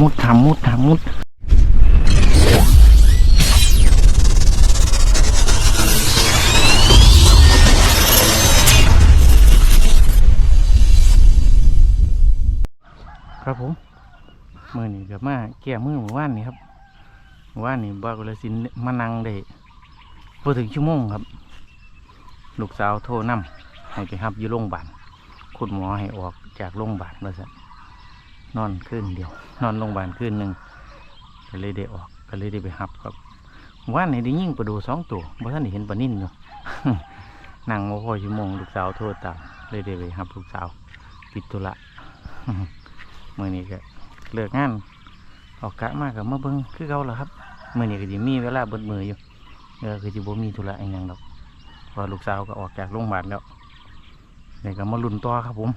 มุดหามุดหามุดหามุดครับผมมื่อนี้กับมาแก้มือเมื่อวานนี่ครับเมื่อวานนี่บากรสินมานังได้พอถึงชั่วโมงครับ ลูกสาวโทรนำให้ไปรับอยู่โรงพยาบาลคุณหมอให้ออกจากโรงพยาบาลมาซะ นอนคืนเดียว นอนโรงพยาบาลคืนหนึ่งก็เลยได้ออกก็เลยได้ไปรับครับว่านนี่ได้ยิ่งประดูสองตัวเพราะท่านได้เห็นปลานิ่นอยู่นั่งโมาพอชั่วโมงลูกสาวโทรตามเลยได้ไปรับลูกสาวติดธุระเมื่อนี้ก็เลิกงานออกกะมากกับมาเบิ้งคือเขาแหละครับเมื่อนี้ก็จะมีเวลาเบิดมืออยู่เออคือจะบ่มีธุระอะไรอย่างดอกพอลูกสาวก็ออกจากโรงพยาบาลแล้วเดี๋ยวก็มาลุ้นต่อครับผม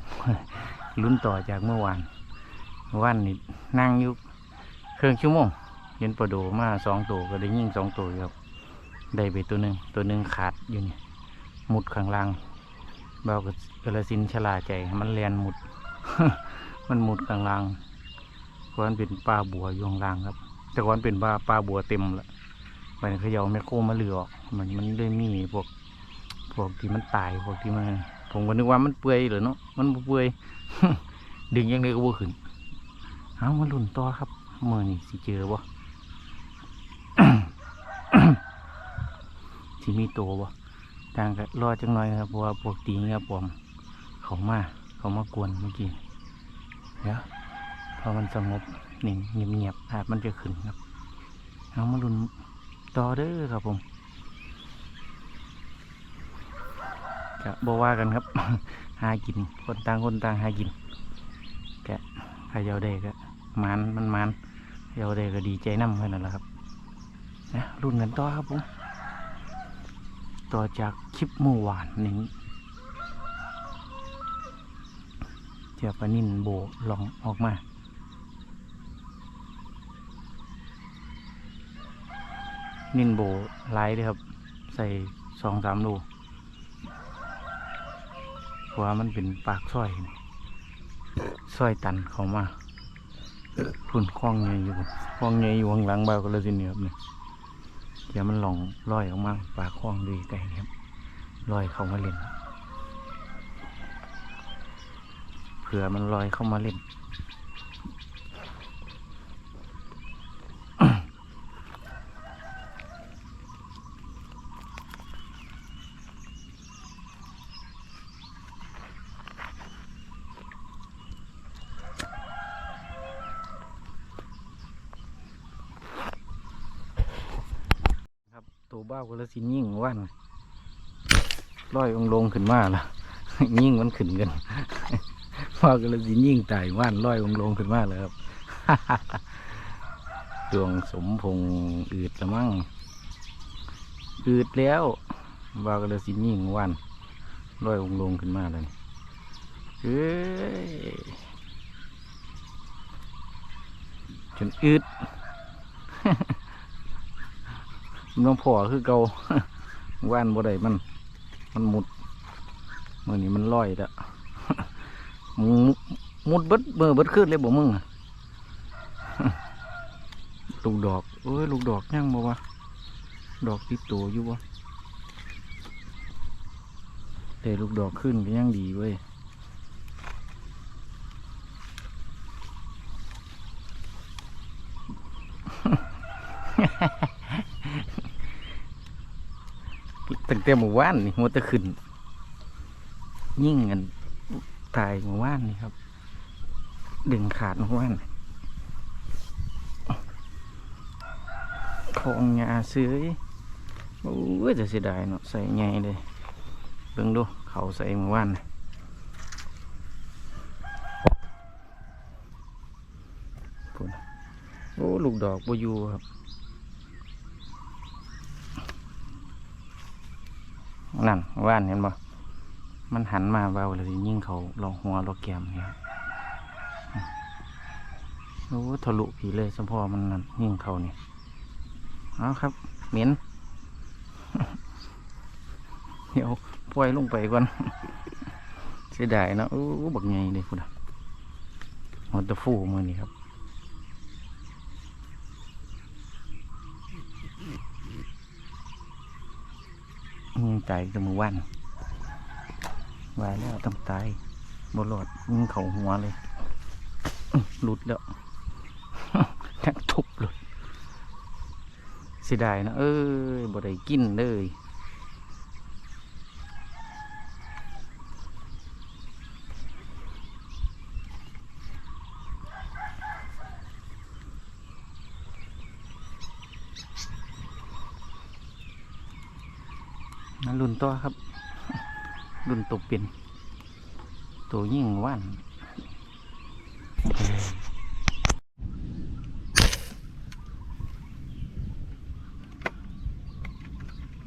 ลุ้นต่อจากเมื่อวาน วานนี่นั่งอยู่เครื่องชั่วโมงเห็นปลาโดมาสองตัวก็ได้ยิ่งสองตัวครับได้ไปตัวหนึ่งตัวหนึ่งขาดอยู่นี่หมุดข้างล่างเบากับกระสินชลาใจมันเลียนหมุด มันหมุดกลางล่างเพราะมันเป็นปลาบัวอยู่ข้างล่างครับ แต่ก่อนเป็นปลาปลาบัวเต็มละไปเขย่าแมคโครมาเหลือออกมันมันเลยมีพวกพวกที่มันตายพวกที่มันผมก็นึกว่ามันเปื่อยเหรอเนาะมันเปื่อยดึงยังไงก็บ่ขึ้น เอามาลุ่นต่อครับเมื่อนี่สิเจอบ่สิมีตัวบ่ต่างก็รอจังหน่อยครับเพราะว่าพวกตีครับผมเขามาเขามากวนเมื่อกี้เดี๋ยวพอมันสงบนิ่งเงียบเงียบอาจมันจะขึ้นครับเอามาลุนต่อเด้อครับผมจะบว่ากันครับหากินคนต่างคนต่างหากินแกใครเยาได้ก็ มันมันมันเยาได้ก็ดีใจน้ำเพื่อนนั่นแหละครับนะรุ่นกันต่อครับผมต่อจากคลิปเมื่อวานนี้เจ้าปนินโบลองออกมานินโบไล่เลยครับ ใส่สองสามโลเพราะว่ามันเป็นปากซอยซอยตันเขามา พุ่นคล้องเงยอยู่คล้องเงยอยู่ข้างหลังบ้านก็เลยสิเหนือบเนี่ยเดี๋ยวมันหลองลอยออกมาปากคล้องดีไกลครับลอยเข้ามาเล่นเผื่อมันลอยเข้ามาเล่น ครับตัวบ้าวกระ สิยิ่งว่านลอยองลงขึ้นมาละยิ่งมันขึ้นกันพ่อก็เลยสิยิ่งตายว่านลอยองลงขึ้นมาเลยครับดวงสมพงอืดละมั่งอืดแล้วว่าก็เลยสิยิ่งว่านลอยองลงขึ้นมาเลยเอ้ยจนอืด น้องพ่อคือเกาว่านบ่ได้มัน มันมุดมือนี้มันลอยแล้วมึงมุดเบิดมือเบิดขึ้นเลยบ่มึงลูกดอกเอ้ยลูกดอกยังบ่วะดอกติดตัวอยู่วะแต่ลูกดอกขึ้นก็ยังดีเว้ย ตั้งแต่หมู่บ้านนี่มันจะขึ้น ยิ่งกันตายหมู่บ้านนี่ครับ ดึงขาดหมู่บ้านของยาซื้อโอ้ยจะเสียดายเนาะใส่ไงเลยเบิ่งดูเขาใส่หมู่บ้านนะโอ้ลูกดอกบอยู่ครับ นั่นว่านเห็นบ่มันหันมาเบาเลยยิ่งเขาลองหัวลองแกมเนี่ยโอ้ทะลุผีเลยสมพอมันนั่นยิ่งเขานี่เอาครับเหม็นเดี๋ยวปล่อยลงไปก่อนเสียดายเนาะโอ้บักใหญ่เลยคุณอะมอเตอร์ฟูมือนี่ครับ ตายกับมือวันวายแล้วต้องตายบหลอดมึงเขาหัวเลย หลุดแล้วทั้งทุบหลุดเสียดายนะเอ้ยบ่ได้กินเลย ตัวครับ รุ่นตัวเป็นตัวยิ่งว่าน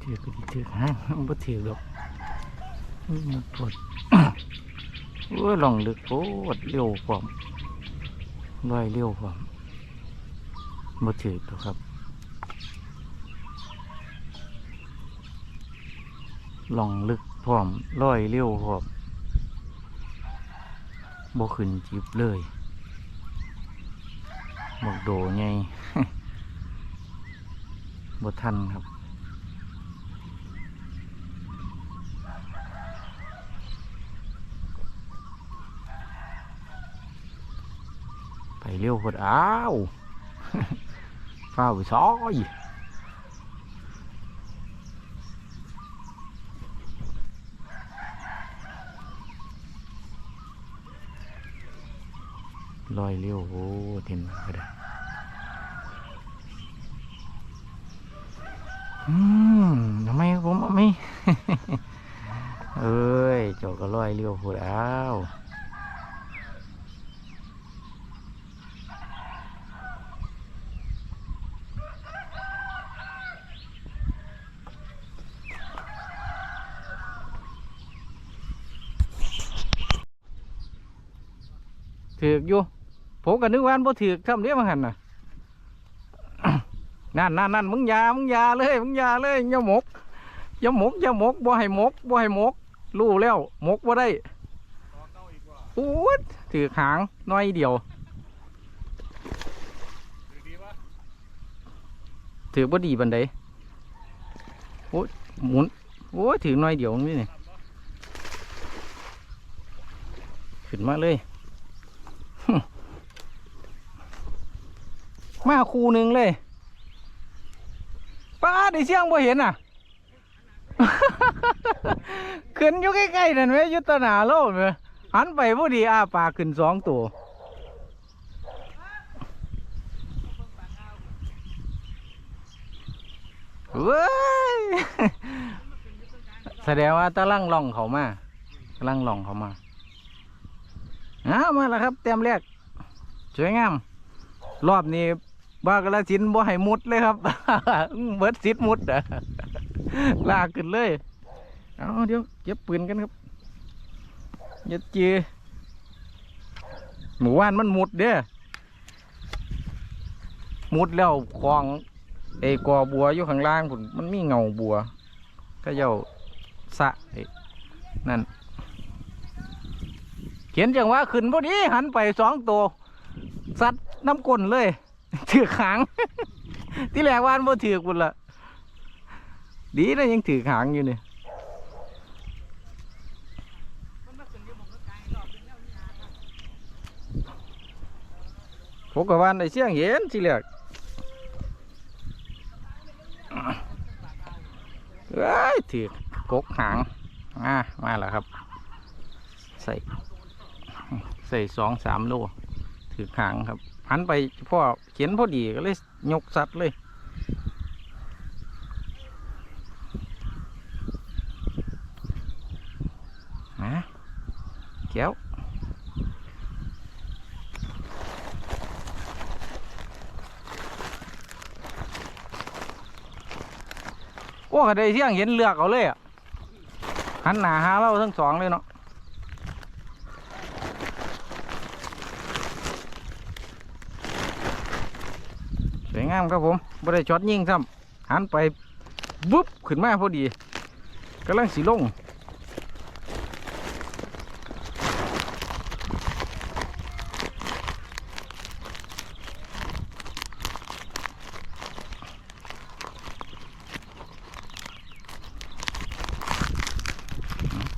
ถือก็ดีถือห้างมันบ่ถือหรอกมันปวดโอ้ยลองลึกโคตรเร็วพร้อมลอยเร็วพร้อมบ่ถือตัวครับ ลองลึกพร้อมลอยเร็วพร้อมบ่ขึ้นจิบเลยบกโดไงบ่ทันครับ ไปเร็วพดอ้าวฟ้าไปซอย ลอยเร็วโอ้เห็มก็ได้อืมทำไมผมไม่เอ้ยเจาก็ลอยเร็วพดอ้าวถือกอยู่ ผมก็นึกว่านบ่ถือกทำเนี้ยมาหันน่ะนั่นนั่นนั่นมึงยามึงยาเลยมึงยาเลยอย่าหมกอย่าหมกอย่าหมกบ่ให้หมกบ่ให้หมกรู้แล้วหมกบ่ได้โอ้ถือกหางน้อยเดียวถือบ่ดีบันไดโอ้ยหมุนโอ้ยถือน้อยเดียวนี่นี่ขึ้นมาเลย มาคูหนึ่งเลยป้าได้เสียงบ่เห็นอะ ขึ้นอยู่ใกล้ๆนั่นไหมยุตธนาโลกไหมหันไปพอดีอ้าปากขึ้นสองตัวเว้ยแสดงว่าตะลังล่องเขามากำลังล่องเขามาอ้าวมาแล้วครับ เต็มแรกสวยงาม รอบนี้ บ้ากระสินบ่ให้มุดเลยครับเบิดสิทธิ์มุดอะลากขึ้นเลยเอาเดี๋ยวเก็บปืนกันครับย่าจีหมู่บ้านมันมุดเด้อมุดแล้วคลองไอ้กอบัวอยู่ข้างล่างผุนมันมีเงาบัว ก็เจ้าสะนั่นเขียนจังว่าขึ้นพอดีหันไปสองตัวสัตว์น้ำก้นเลย ถือขาง ที่แรกวาอันบ่ถือกุนละดีนะยังถือขางอยู่เนี่ผมกับวาอันได้เสียงเห็นทีแรกเอ้ยถือกกหางอ่ามาแล้วครับ ใส่ ใส่สองสามโลถือขางครับ หันไปพ่อเขียนพอดีก็เลยยกสัตว์เลยฮะเกี้ยวโอ้กระไดเที่ยงเห็นเลือกเอาเลยอะหันหนาหาเราทั้งสองเลยเนาะ สวย งามครับผมบ่ได้ช็อตยิงซ้ำหันไปวุบขึ้นมาพอดีกำลังสีลง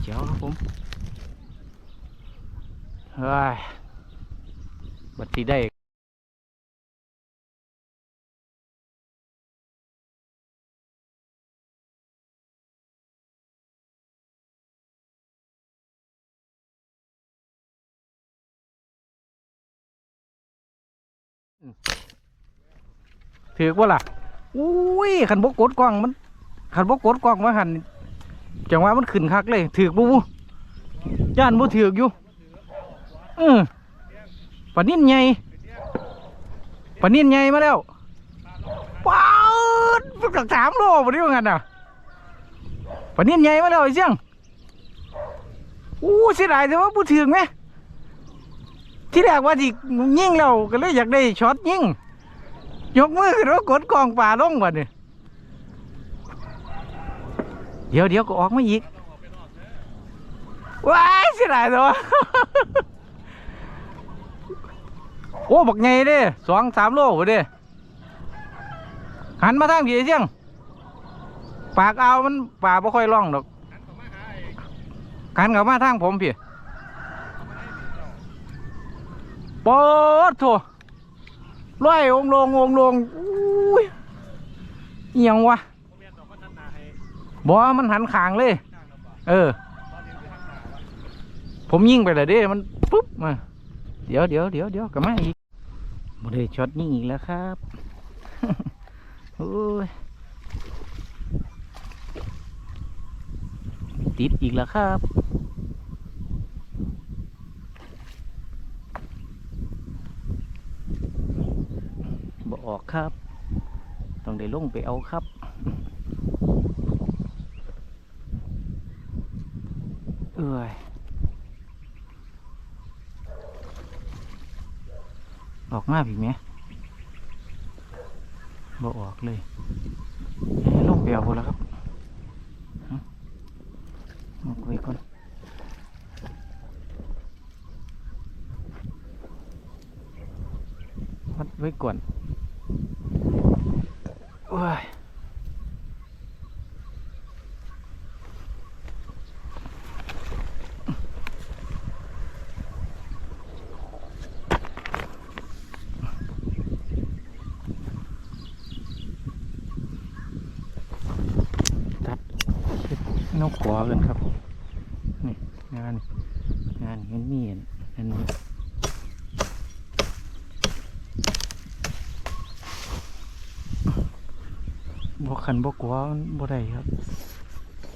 ดี๋ยวครับผมเฮ้ยบัดทีได้ ถือว่าล่ะอุ้ยขันบกกดกล้องมันขันบกกดกล้องมาหันจังหวะมันขึ้นคักเลยถือบูบูย่านบูถืออยู่เออปานิ่นใหญ่ปานิ่นใหญ่มาแล้วว้าวฝึกจากสามโลปนี่ว่างั้นน่ะปานิ่นใหญ่มาแล้วไอ้เสี่ยงอู้เสียดายแต่ว่าบูถือไหม ที่แรกว่าที่ยิ่งเราก็เลยอยากได้ช็อตยิ่งยกมือขึ้นว่ากดกองป่าลงบ่เนี่ยเดี๋ยวเดี๋ยวก็ออกมาอีกว้ายสิได้ตัวโอ้บักไงเด้สองสามโลบ่เด้หันมาทางผีเสียง ปากเอามันป่าบ่ค่อยร่องดอกหันเข้ามาทางผมพี่ ปอดโถร้อยองลงองลงอุ้ยเอียงวะบอมันหันขางเลย เออ ผมยิงไปเลยเด้ มันปุ๊บมา เดี๋ยวเดี๋ยวเดี๋ยวเดี๋ยวกลับมาอีกบได้ช็อตยิงอีกแล้วครับโอ้ยติดอีกแล้วครับ บ่ออกครับ ต้องได้ลงไปเอาครับเอ้ยออกมาพี่ไหมบ่ออกเลยเอ้ยลงไปเอาพุ่นแล้วครับหึมกไว้ก่อนวัดไว้ก่อน โอ้ยตัดเฮ็ดน กขวากันครับ นี่งาน งานเห็นมีอันอันนี้บกขันบกว่ามันบ่ได้ครับ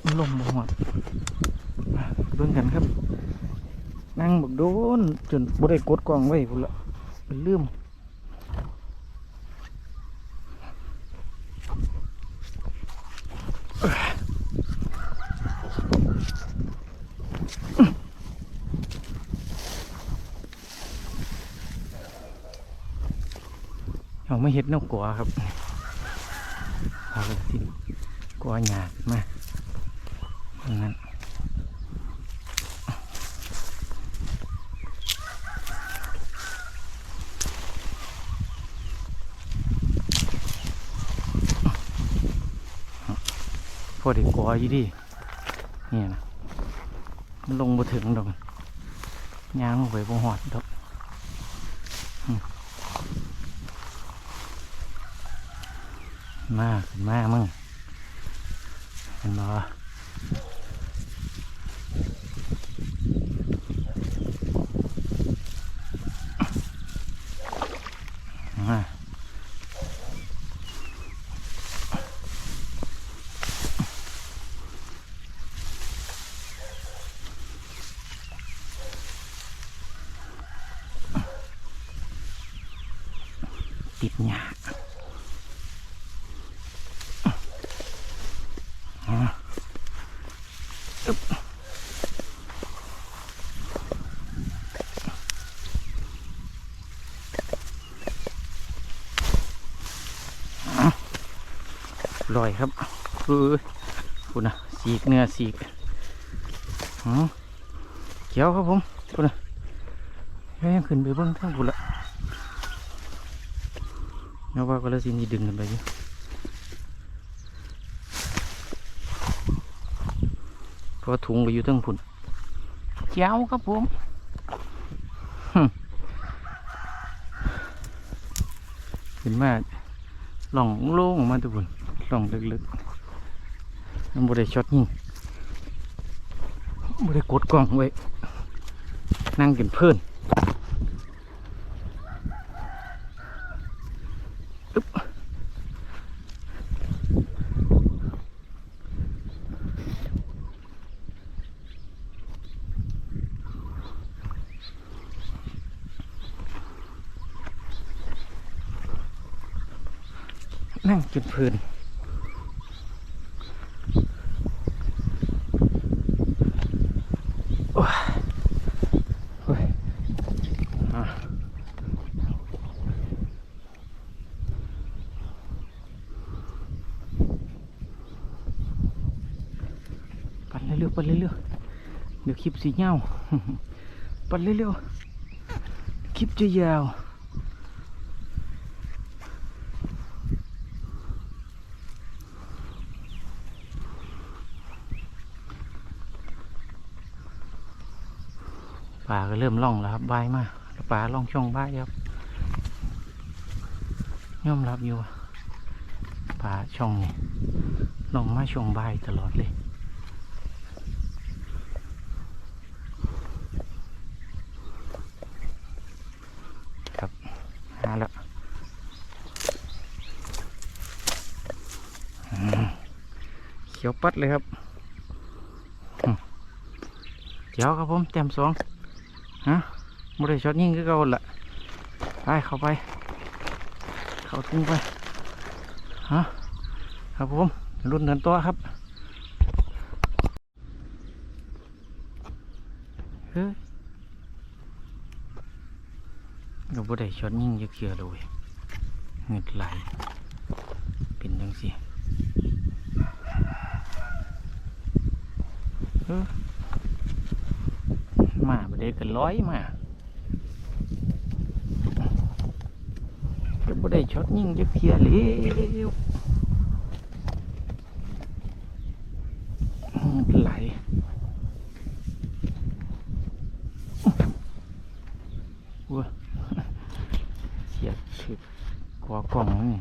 มันลมบ่หดเบิ่งกันครับ นั่งบกโดนจนบ่ได้กดกล้องไว้พุ่นละมันลืม อาไม่เห็ดนกกัวครับเอาเลยสิกัวหยาดมาอย่างนั้นพอดีกัวอยู่ดิเนี่ยนะมันลงมาถึงดอกยางลงไปบ่หอดดอกอืม มาขึ้นมามึงเห็นบ่ติดหยาอ่าอึ๊บอะ ลอยครับเออคุณนะสีกเนื้อสีกเขียวครับผมคุณนะยังขึ้นไปเบิ้งทางคุณละเนาะว่าก็แล้วสินี่ดึงกันไปอยู่พก็ถุงก็อยู่ทั้งพุ่นเจ้าครับผมหึขึ้นมาหล่องโล่งออกมาทุกคน ล่องลึกๆมันบได้ช็อตยิงบได้กดกล้องไว้ นั่งกินเพื่อนนั่งกินพื่อนโอ้ยโอ้ยอะปั่น เร็วๆปั่นเร็วๆเดี๋ยวคลิปสีเงาปั่นเร็วๆคลิปจะยาวป่าก็เริ่มล่องแล้วครับบายมากป่าล่องช่องบายครับย่อมรับอยู่ป่าช่องนี่ล่องมาช่องบายตลอดเลย ครับหาแล้วอืมเขียวปัดเลยครับเดี๋ยวครับผมเต็มสองฮะบริช็อตยิงก็เก่าละไปเข้าไป เข้าทุ่งไปฮะครับผมรุ่นเดินตัวครับเฮ้ยเราบ่ได้ช็อตยิงจะเกลือเลยเงิดไหลเป็นจังสิเออ มาบ่ได้กันร้อยมาจะบ่ได้ช็อตยิงจะเคลียเร็วไหลว้าเสียดถึกกว่ากล่องนี่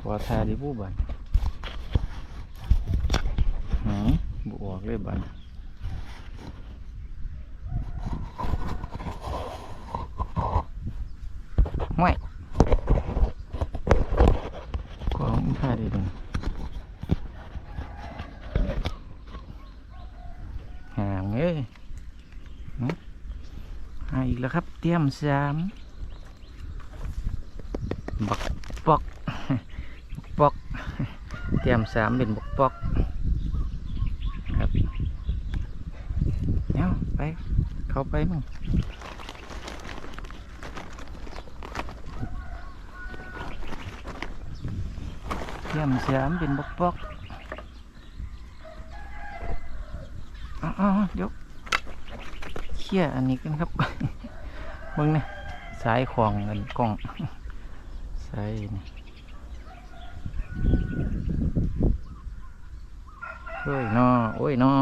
กว่าทาดิบูบันหืมบ ออกเลยบันไม่ของท่าดีดึงห่างเอ้ยหึอ่าอีกแล้วครับเตรียมสามบักปอกบักปอกเตรียมสามเป็นบักปอก ครับเอาไป เข้า ไปมึงเยี่ยมเสียมเป็นบกบกอ๋อาๆเดี๋ยวเขี่ยอันนี้กันครับมึงเบิ่งนะสายของเงินกล้องสายนี่โอ้ยนอโอ้ยนอ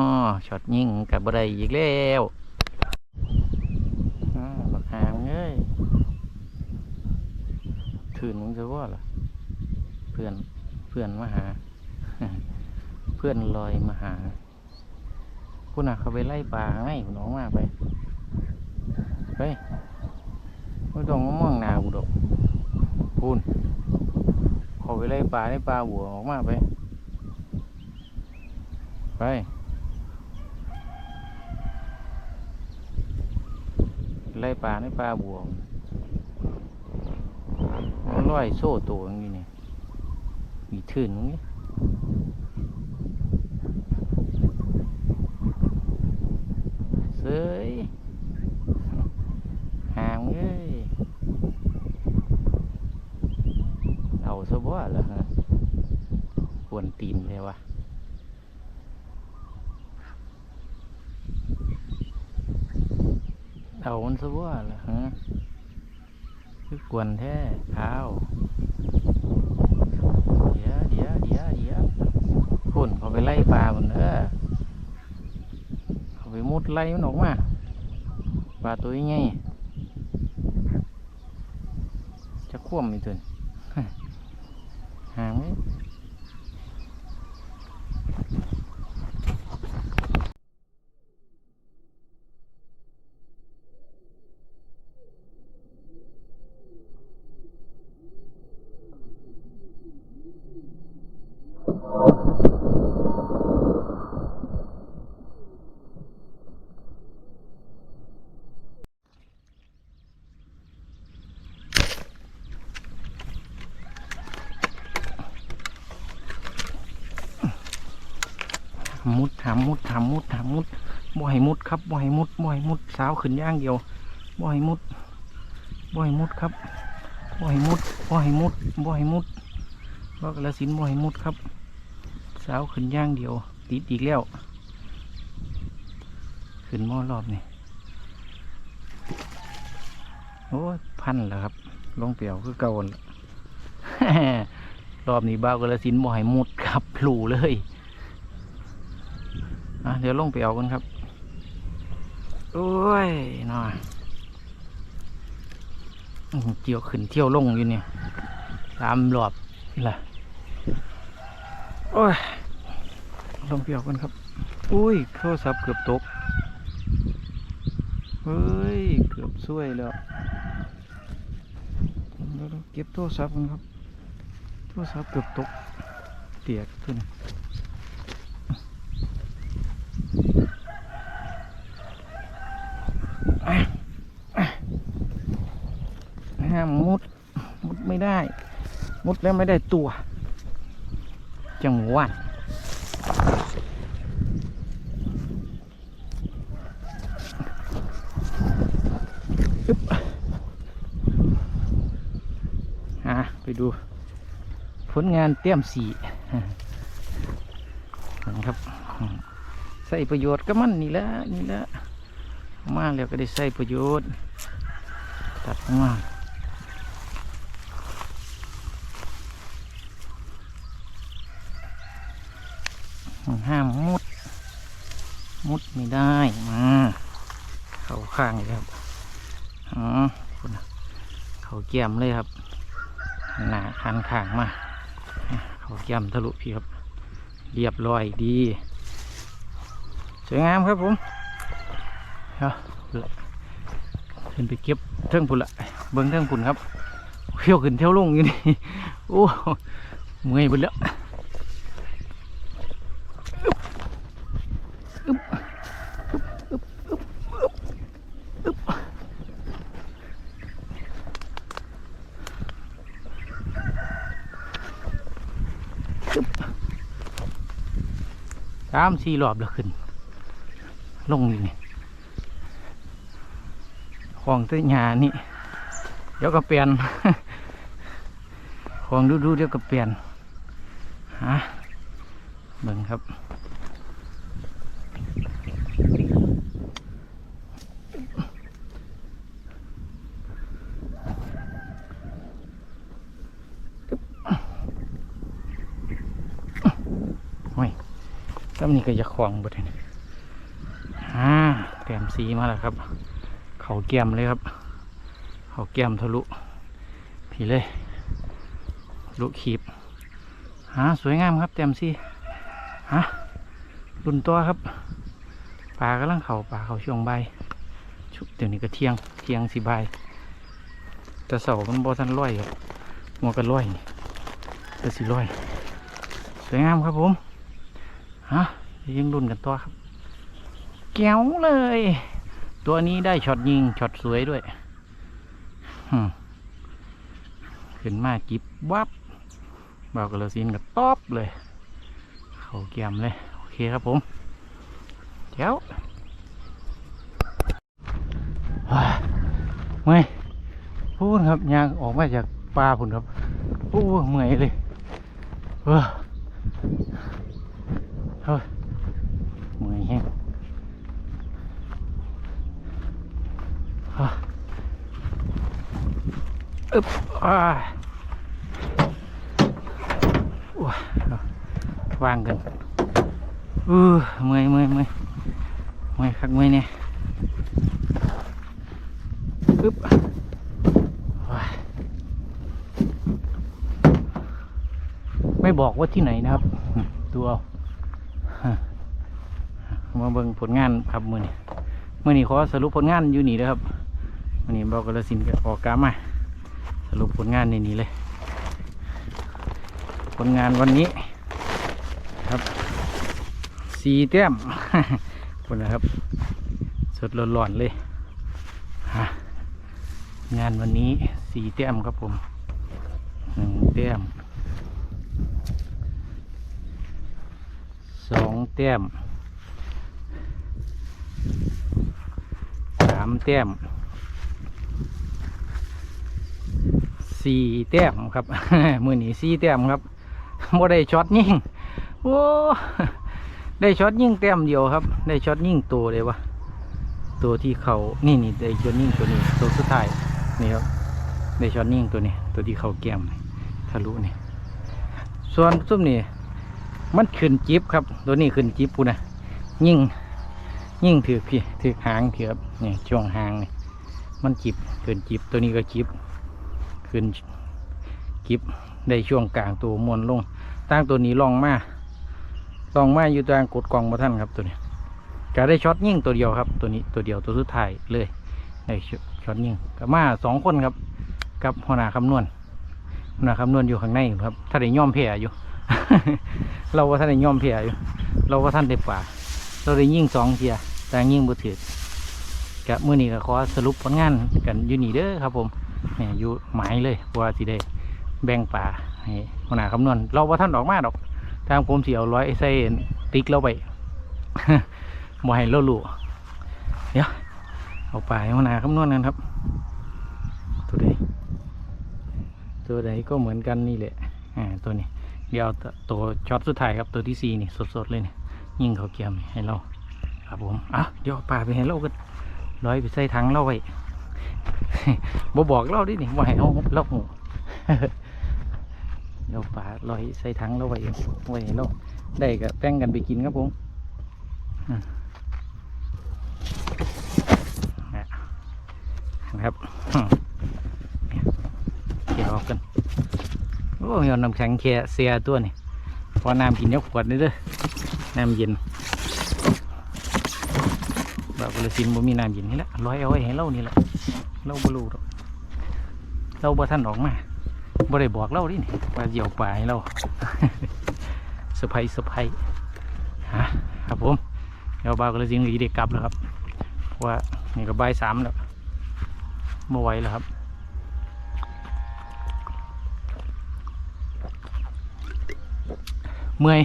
ช็อตยิงกับบ่ไดอีกแล้วอ่าบักหางเอ้ย ถืนมึงจะว่าล่ะเพื่อนเพื่อนมาหา เพื่อนลอยมาหาคุณน่ะเขาไปไล่ปลาไงน้องมาไปเฮ้ยไม่ต้องมาม่วงนากูดกคุณเขาไปไล่ปลาไล่ปลาหัวออกมาไปไปไล่ปลาไล่ปลาบัว มันลอยโซ่ตัวอย่างนี้นี่มีถืนตรงนี้เสยหางเอ้ยเอาซะบ่ล่ะฮะควรตีนเลยวะเอามันซะบ่ล่ะฮะ คือกวนแท้เอาเดี๋ยวเดี๋ยวเดี๋ยวเดี๋ยวพุ่นเขาไปไล่ปลาบนเด้อเขาไปมุดไล่มันออกมาปลาตัวใหญ่จะคว่ำอีกตัว หางไหม มุดหามมุดหามมุดหามมุดบ่ให้มุดครับบ่ให้มุดบ่ให้มุดสาวขึ้นย่างเดียวบ่ให้มุดบ่ให้มุดครับบ่ให้มุดบ่ให้มุดบ่ให้มุดบ่กระสินบ่ให้มุดครับ สาวขึ้นย่างเดียว ติดอีกแล้ว ขึ้นหม้อรอบนี่โอ้พันแล้วครับลงเปลี่ยวคือเก่าล่ะรอบนี้บ้ากระสินบ่ให้มุดครับพลูเลย เดี๋ยวลงไปเอากันครับ โอ้ยน่าเกี่ยวขึ้นเที่ยวลงอยู่เนี่ยตามหลอบนี่แหละโอ้ยลงไปเอากันครับ อุ้ยโทรศัพท์เกือบตก เฮ้ย เกือบช่วยแล้วเดี๋ยวๆเก็บโทรศัพท์กันครับ โทรศัพท์เกือบตก เตียกขึ้น ห้ามมุด มุดไม่ได้ มุดแล้วไม่ได้ตัว จังหวัดอึ๊บอะไปดู ผลงานเตรียมสีนะครับ ใส่ประโยชน์ก็มันนี่แหละนี่แหละมาแล้วก็ได้ใส่ประโยชน์ ตัดออก มาห้ามมุด มุดไม่ได้มาเขาข้างเลยครับอ๋อคุณน่ะเขาเกี่ยมเลยครับหนาคันข้างมาเขาเกี่ยมทะลุพี่ครับ เรียบร้อยดี สวยงามครับผมเอาละขึ้นไปเก็บเทิงพุ่นละเบิ้งเทิงพุ่นครับเที่ยวขึ้นเที่ยวลงอยู่นี่โอ้เมื่อยหมดแล้วอึ๊บอึ๊บอึ๊บอึ๊บอึ๊บอึ๊บสามสี่รอบแล้วขึ้น ลงนี่ของต้นหานี่ เดี๋ยวก็เปลี่ยน ของดูดูๆเดี๋ยวก็เปลี่ยนฮะเบิ่งครับ โอ้ยซ้ำ นี่ก็จะคลองบดเลยอ่าแต้มสีมาแล้วครับ เขาแก้มเลยครับ เขาแก้มทะลุ ผีเลยลุขีบฮะสวยงามครับเต็มสิฮะรุ่นตัวครับปลากำลังเขาปลาเขาช่วงใบชุบเดี๋ยวนี้ก็เที่ยงเที่ยงสิใบแต่เสามันบอทันร้อยครับหัวกันร้อยนี่แต่สิร้อยสวยงามครับผมฮะ ยังรุ่นกันตัวครับแก้วเลย ตัวนี้ได้ช็อตยิงช็อตสวยด้วยขึ้นมาจิบวับเบากระสินกับตอบเลย เขาเกียมเลย โอเคครับผมเจ้าว้าเมื่อยพูดครับยางออกมาจากปลาพุ่นครับโอ้เมื่อยเลยเออเฮ้ย เมื่อยแฮงอะอึ๊บอ่าโอ้ยเอาวางกันเออเมื่อยเมื่อยเมื่อยเมื่อยคักเมื่อยเนี่ยปึ๊บว้ายไม่บอกว่าที่ไหนนะครับดูเอา มาเบิ่งผลงานครับมือนี้มือนี้ขอสรุปผลงานอยู่นี่นะครับมือนี้บอกกระสินก็ออกกามาสรุปผลงานในนี้เลย ผลงานวันนี้ครับสีแต้มคนนะครับ สดร้อนๆเลยงานวันนี้สีแต้มครับผมหนึ่งแต้มสองแต้มามแต้มสี่แต้มครับ มือหนีสี่แต้มครับบ่ได้ช็อตยิงโอ้ได้ช็อตยิงแต้มเดียวครับ ได้ช็อตยิงตัวเลยวะตัวที่เขานี่นี่ได้ช็อตยิงตัวนี้ตัวสุดท้ายนี่ครับได้ช็อตยิงตัวนี้ ตัวที่เขาแก้มทะลุนี่ส่วนซุ่มนี่มันขึ้นจิ๊บครับ ตัวนี้ขึ้นจิ๊บปูนะยิง ยิ่งถือพี่ถือหางเถือครับนี่ช่วงหางนี่มันจิบขึ้นจิบตัวนี้ก็จิบขึ้นจิบได้ช่วงกลางตัวมวนลงตั้งตัวนี้ลองมาลองมาอยู่ตางกดกองมาท่านครับตัวนี้ก็ได้ช็อตยิ่งตัวเดียวครับ ตัวนี้ตัวเดียวตัวสุดท้ายเลยได้ช็อตยิ่งกับมาสองคนครับ กับหัวหน้าคำนวณหัวหน้าคำนวณอยู่ข้างในครับถ้านได้ย่อมแพ้อยู่ เราว่าท่านได้ย่อมแพ้อยู่ เราว่าท่านได้ป่าเราได้ยิ่งสองเทีย แต่ยิ่งบ่ถือกับมือนี้ก็ขอสรุปผลงานกันอยู่นี่เด้อครับผมเนี่ยอยู่หมายเลยว่าสิได้แบ่งป่าให้หัวหน้าคำนวณเราว่าท่านออกมาดอก ทางผมเสียวร้อยใส่ติ๊กเราไปบ่ให้เราลูเดี๋ยวเอาป่าให้หัวหน้าคำนวณกันครับ ตัวใดตัวใดก็เหมือนกันนี่แหละอ่าตัวนี้เดี๋ยวตัวช็อตสุดท้ายครับตัวที่สี่นี่สดๆเลยนี่ยิงเขาเกียมให้เรา ครับผมอะเดี๋ยวป่าไปให้เรากันร้อยไปใส่ถังเราไว้บ่บอกเราดิหนี่บ่ให้เอาเราหูเดี๋ยวป่าลอยใส่ถังเราไว้ไว้ให้เราได้ก็แป้งกันไปกินครับผมนะครับเกี่ยวกันโอ้ยเอน้ำแข็งแค่เสียตัวนี่พอน้ำกินยกขวดนี่เด้อน้ำเย็น ลสินบ่มีน้ำเย็นนี่แหละร้อยเอาไว้ให้เรานี่แหละเราบ่รู้หรอกเราบ่ท่านออกมาบ่ได้บอกเราดินี่ว่าเหยี่ยวป่าให้เราเซอร์ไพรส์เซอร์ไพรส์ฮะครับผมเดี๋ยวบ่าวก็เลยสิงห์เด็กกลับแล้วครับเพราะว่านี่ก็บ่ายสามแล้วไม่ไหวแล้วครับเมื่อย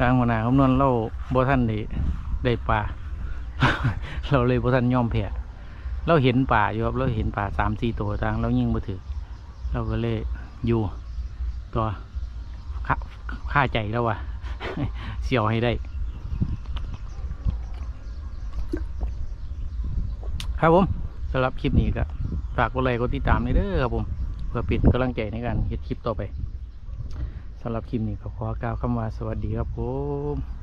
ทางหัวหน้าคำนวณเราบท่านได้ได้ปลาเราเลยบท่านยอมแพ้เราเห็นป่าอยู่ครับเราเห็นป่าสามสี่ตัวทางเรายิงมาถือเราก็เลยอยู่ตัวค่าใจแล้วว่ะเสียวให้ได้ ครับผมสำหรับคลิปนี้ก็ฝากกดไลค์กดติดตามด้วยเด้อครับผม เพื่อป็นกำลังใจในการเฮ็ดคลิปต่อไป สำหรับคลิปนี้ก็ขอกล่าวคำว่าสวัสดีครับผม